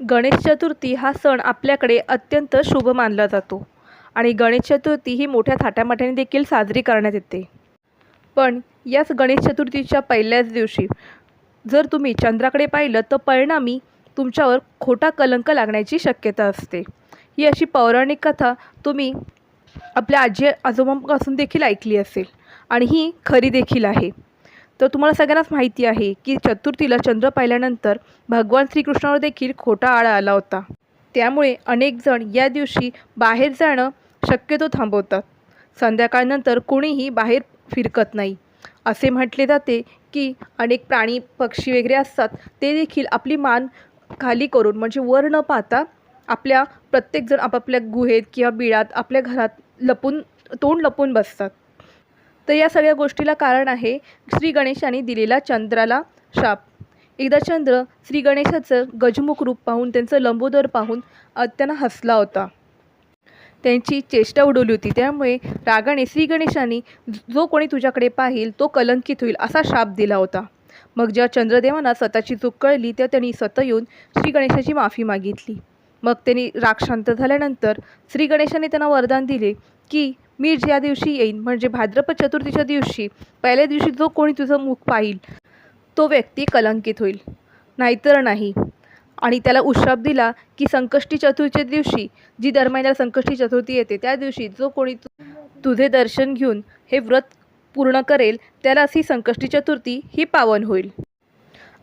गणेश चतुर्थी हा सण आपल्याकडे अत्यंत शुभ मानला जातो आणि गणेश चतुर्थी ही मोठ्या थाटामाटाने देखील साजरी करण्यात येते. पण याच गणेश चतुर्थीच्या पहिल्याच दिवशी जर तुम्ही चंद्राकडे पाहिलं तर परिणामी तुमच्यावर खोटा कलंक लागण्याची शक्यता असते. ही अशी पौराणिक कथा तुम्ही आपल्या आजी आजोबांपासून देखील ऐकली असेल आणि ही खरी देखील आहे. तर तुम्हाला सगळ्यांनाच माहिती आहे की चतुर्थीला चंद्र पाहिल्यानंतर भगवान श्रीकृष्णावर देखील खोटा आळा आला होता. त्यामुळे अनेकजण या दिवशी बाहेर जाणं शक्यतो थांबवतात. संध्याकाळनंतर कोणीही बाहेर फिरकत नाही. असे म्हटले जाते की अनेक प्राणी पक्षी वगैरे असतात ते देखील आपली मान खाली करून म्हणजे वर न पाहता आपल्या प्रत्येकजण आपापल्या गुहेत किंवा बिळात आपल्या घरात लपून तोंड लपून बसतात. तर या सगळ्या गोष्टीला कारण आहे श्री गणेशाने दिलेला चंद्राला शाप. एकदा चंद्र श्री गणेशाचं गजमुख रूप पाहून त्यांचं लंबोदर पाहून त्यांना हसला होता. त्यांची चेष्टा उडवली होती. त्यामुळे रागाने श्री गणेशाने जो कोणी तुझ्याकडे पाहिल तो कलंकित होईल असा शाप दिला होता. मग जेव्हा चंद्रदेवांना स्वतःची चूक कळली तेव्हा त्यांनी स्वतः येऊन श्री गणेशाची माफी मागितली. मग त्यांनी राग शांत झाल्यानंतर श्री गणेशाने त्यांना वरदान दिले की मी ज्या दिवशी येईन म्हणजे भाद्रपद चतुर्थीच्या दिवशी पहिल्या दिवशी जो कोणी तुझं मुख पाहिल तो व्यक्ती कलंकित होईल. नाहीतर नाही. आणि त्याला उशाप दिला की संकष्टी चतुर्थीच्या दिवशी जी दर संकष्टी चतुर्थी येते त्या दिवशी जो कोणी तु तुझे दर्शन घेऊन हे व्रत पूर्ण करेल त्याला अशी संकष्टी चतुर्थी ही पावन होईल.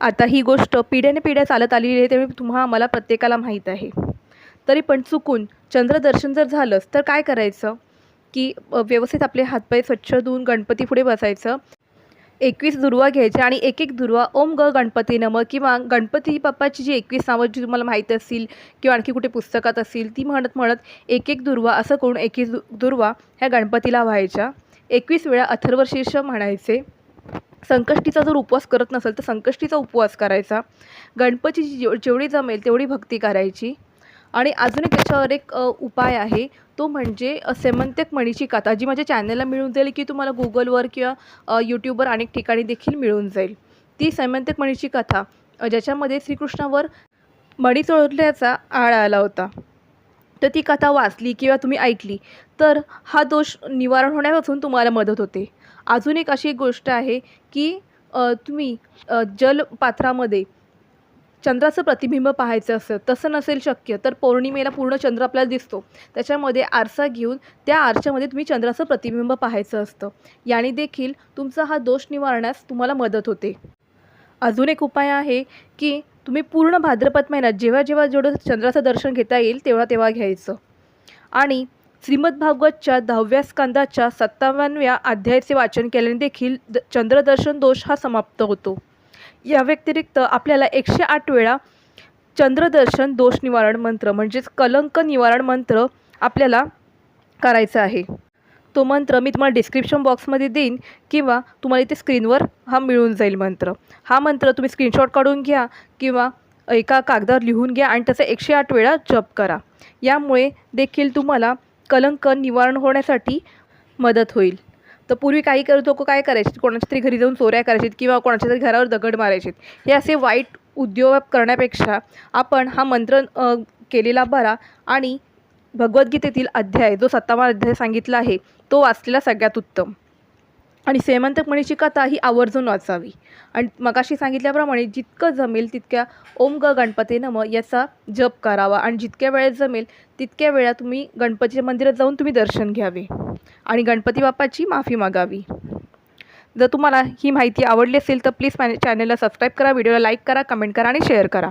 आता ही गोष्ट पिढ्याने पिढ्या चालत आलेली आहे त्यामुळे तुम्हा आम्हाला प्रत्येकाला माहीत आहे. तरी पण चुकून चंद्रदर्शन जर झालंच तर काय करायचं? की व्यवस्थित आपले हातपाय स्वच्छ धुवून गणपती पुढे बसायचं. एकवीस दुर्वा घ्यायच्या आणि एक एक दुर्वा ओम ग गणपती नम किंवा गणपती बाप्पाची जी एकवीस नावं जी तुम्हाला माहीत असतील किंवा आणखी कुठे पुस्तकात असतील ती म्हणत म्हणत एक एक दुर्वा असं करून एकवीस दु दुर्वा ह्या गणपतीला व्हायच्या. एकवीस वेळा अथर्वशीर्ष म्हणायचे. संकष्टीचा जर उपवास करत नसेल तर संकष्टीचा उपवास करायचा. गणपतीची जेव जेवढी जमेल तेवढी भक्ती करायची. आणि अजून एक त्याच्यावर एक उपाय आहे. तो म्हणजे सेमंतक मणीची कथा जी माझ्या चॅनलला मिळून जाईल की तुम्हाला गुगलवर किंवा यूट्यूबवर अनेक ठिकाणी देखील मिळून जाईल. ती सेमंतक मणीची कथा ज्याच्यामध्ये श्रीकृष्णावर मणी चोरल्याचा आळ आला होता. तर ती कथा वाचली किंवा तुम्ही ऐकली तर हा दोष निवारण होण्यापासून तुम्हाला मदत होते. अजून एक अशी एक गोष्ट आहे की तुम्ही जलपात्रामध्ये चंद्राचं प्रतिबिंब पाहायचं असतं तसं नसेल शक्य तर पौर्णिमेला पूर्ण चंद्र आपल्याला दिसतो. त्याच्यामध्ये आरसा घेऊन त्या आरशामध्ये तुम्ही चंद्राचं प्रतिबिंब पाहायचं असतं. याने देखील तुमचा हा दोष निवारण्यास तुम्हाला मदत होते. अजून एक उपाय आहे की तुम्ही पूर्ण भाद्रपद महिन्यात जेव्हा जेव्हा जेवढं चंद्राचं दर्शन घेता येईल तेव्हा तेव्हा घ्यायचं. आणि श्रीमद भागवतच्या दहाव्या स्कंदाच्या सत्तावन्नव्या अध्यायाचे वाचन केल्याने देखील द चंद्रदर्शन दोष हा समाप्त होतो. या व्यतिरिक्त आपल्याला एकशे आठ वेळा चंद्रदर्शन दोष निवारण मंत्र म्हणजेच कलंक निवारण मंत्र आपल्याला करायचा आहे. तो मंत्र मी तुम्हाला डिस्क्रिप्शन बॉक्समध्ये देईन किंवा तुम्हाला इथे स्क्रीनवर हा मिळून जाईल मंत्र. हा मंत्र तुम्ही स्क्रीनशॉट काढून घ्या किंवा एका कागदावर लिहून घ्या आणि त्याचा एकशे आठ वेळा जप करा. यामुळे देखील तुम्हाला कलंक निवारण होण्यासाठी मदत होईल. तर पूर्वी काही करत लोक काय करायचे? कोणाच्या तरी घरी जाऊन चोऱ्या करायचीत किंवा कोणाच्या तरी घरावर दगड मारायचे हे असे वाईट उद्योग करण्यापेक्षा आपण हा मंत्र केलेला बरा आणि भगवद्गीतेतील अध्याय जो सत्तावा अध्याय सांगितला आहे तो वाचलेला सगळ्यात उत्तम. आणि सेमंतकमणीची कथा ही आवर्जून वाचावी. आणि मगाशी सांगितल्याप्रमाणे जितकं जमेल तितक्या ओम ग गणपती नम याचा जप करावा. आणि जितक्या वेळेत जमेल तितक्या वेळा तुम्ही गणपतीच्या मंदिरात जाऊन तुम्ही दर्शन घ्यावे. आणि गणपती बाप्पाची माफी मागावी. जर तुम्हाला ही माहिती आवडली असेल तर प्लीज माझ्या चॅनलला सबस्क्राईब करा व्हिडिओला लाईक करा कमेंट करा आणि शेअर करा.